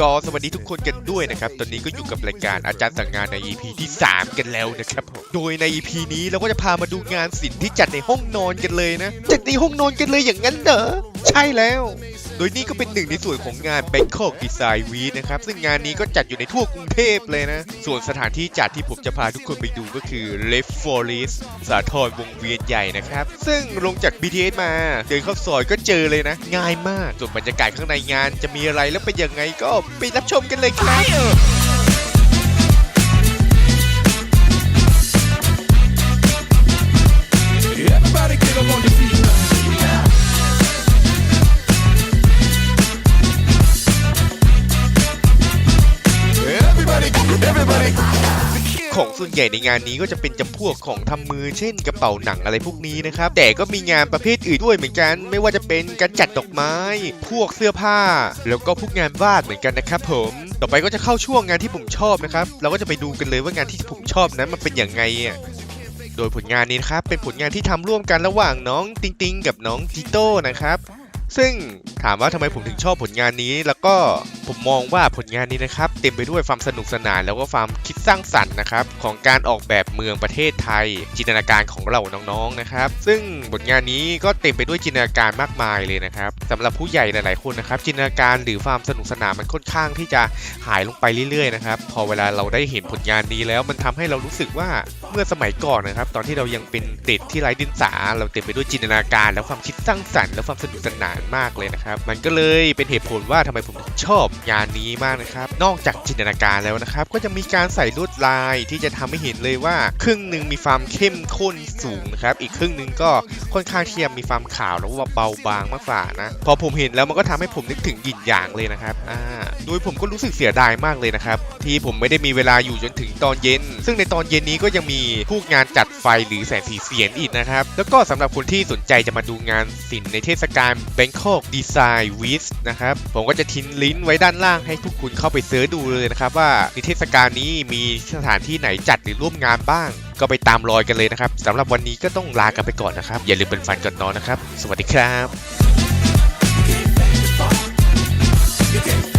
ก็สวัสดีทุกคนกันด้วยนะครับ ตอนนี้ก็อยู่กับรายการอาจารย์สั่งงานใน EP ที่ 3 กันแล้วนะครับผมโดยใน EP นี้เราก็จะพามาดูงานศิลป์ที่จัดในห้องนอนกันเลยนะ จัดในห้องนอนกันเลยอย่างนั้นเหรอ ใช่แล้ว โดยนี่ก็เป็นหนึ่งในส่วนของงาน Bangkok Design Week นะครับ ซึ่งงานนี้ก็จัดอยู่ในทั่วกรุงเทพเลยนะ ส่วนสถานที่จัดที่ผมจะพาทุกคนไปดูก็คือ Left Forest สาทรวงเวียนใหญ่นะครับ ซึ่งลงจาก BTS มา เดินเข้าซอยก็เจอเลยนะ ง่ายมาก ส่วนบรรยากาศข้างในงานจะมีอะไรแล้วเป็นยังไงก็ไปรับชมกันเลยครับ ของส่วนใหญ่ในงานนี้ก็จะเป็นจำพวกของทำมือเช่นกระเป๋าหนังอะไรพวกนี้นะครับ แต่ก็มีงานประเภทอื่นด้วยเหมือนกัน ไม่ว่าจะเป็นการจัดดอกไม้ พวกเสื้อผ้า แล้วก็พวกงานวาดเหมือนกันนะครับผมต่อไปก็จะเข้าช่วงงานที่ผมชอบนะครับ เราก็จะไปดูกันเลยว่างานที่ผมชอบนั้นมันเป็นอย่างไงอะโดยผลงานนี้นะครับเป็นผลงานที่ทำร่วมกันระหว่างน้องติงติงกับน้องจิโต้นะครับ ซึ่งถามว่าทำไมผมถึงชอบผลงานนี้แล้วก็ ผมมองว่าผลงานนี้นะครับเต็มไปด้วยความสนุกสนานแล้วก็ความคิดสร้างสรรค์นะครับของการออกแบบเมืองประเทศไทย จินตนาการของเราน้องๆนะครับ ซึ่งผลงานนี้ก็เต็มไปด้วยจินตนาการมากมายเลยนะครับสำหรับผู้ใหญ่หลายๆคนนะครับ จินตนาการหรือความสนุกสนานมันค่อนข้างที่จะหายลงไปเรื่อยๆนะครับพอเวลาเราได้เห็นผลงานนี้แล้วมันทำให้เรารู้สึกว่าเมื่อสมัยก่อนนะครับ ตอนที่เรายังเป็นเด็กที่ไร้ดินสา เราเต็มไปด้วยจินตนาการ และความคิดสร้างสรรค์และความสนุกสนานมากเลยนะครับ มันก็เลยเป็นเหตุผลว่าทำไมผมถึงชอบงานนี้มากนะครับ นอกจากจินตนาการแล้วนะครับ ก็จะมีการใส่ลวดลายที่จะทำให้เห็นเลยว่า ครึ่งหนึ่งมีความเข้มข้นสูงนะครับ อีกครึ่งหนึ่งก็ค่อนข้างเที่จะมีความขาวแล้วก็เบาบางมากกว่านะ พอผมเห็นแล้วมันก็ทำให้ผมนึกถึงหยินหยางเลยนะครับ อ่า โดยผมก็รู้สึกเสียดายมากเลยนะครับ ที่ผมไม่ได้มีเวลาอยู่จนถึงตอนเย็น ซึ่งในตอนเย็นนี้ก็ยังมีพวกงานจัดไฟหรือแสงสีเสียงอีกนะครับ แล้วก็สำหรับคนที่สนใจจะมาดูงานศิลป์ในเทศกาล Bangkok Design Week นะครับ ผมก็จะทิ้งลิงก์ไว้ด้านล่างให้ทุกคุณเข้าไปเสิร์ชดูเลยนะครับว่าในเทศกาลนี้มีสถานที่ไหนจัดหรือร่วมงานบ้าง ก็ไปตามรอยกันเลยนะครับสำหรับวันนี้ก็ต้องลากันไปก่อนนะครับ อย่าลืมเป็นฟันก่อนนอนนะครับ สวัสดีครับ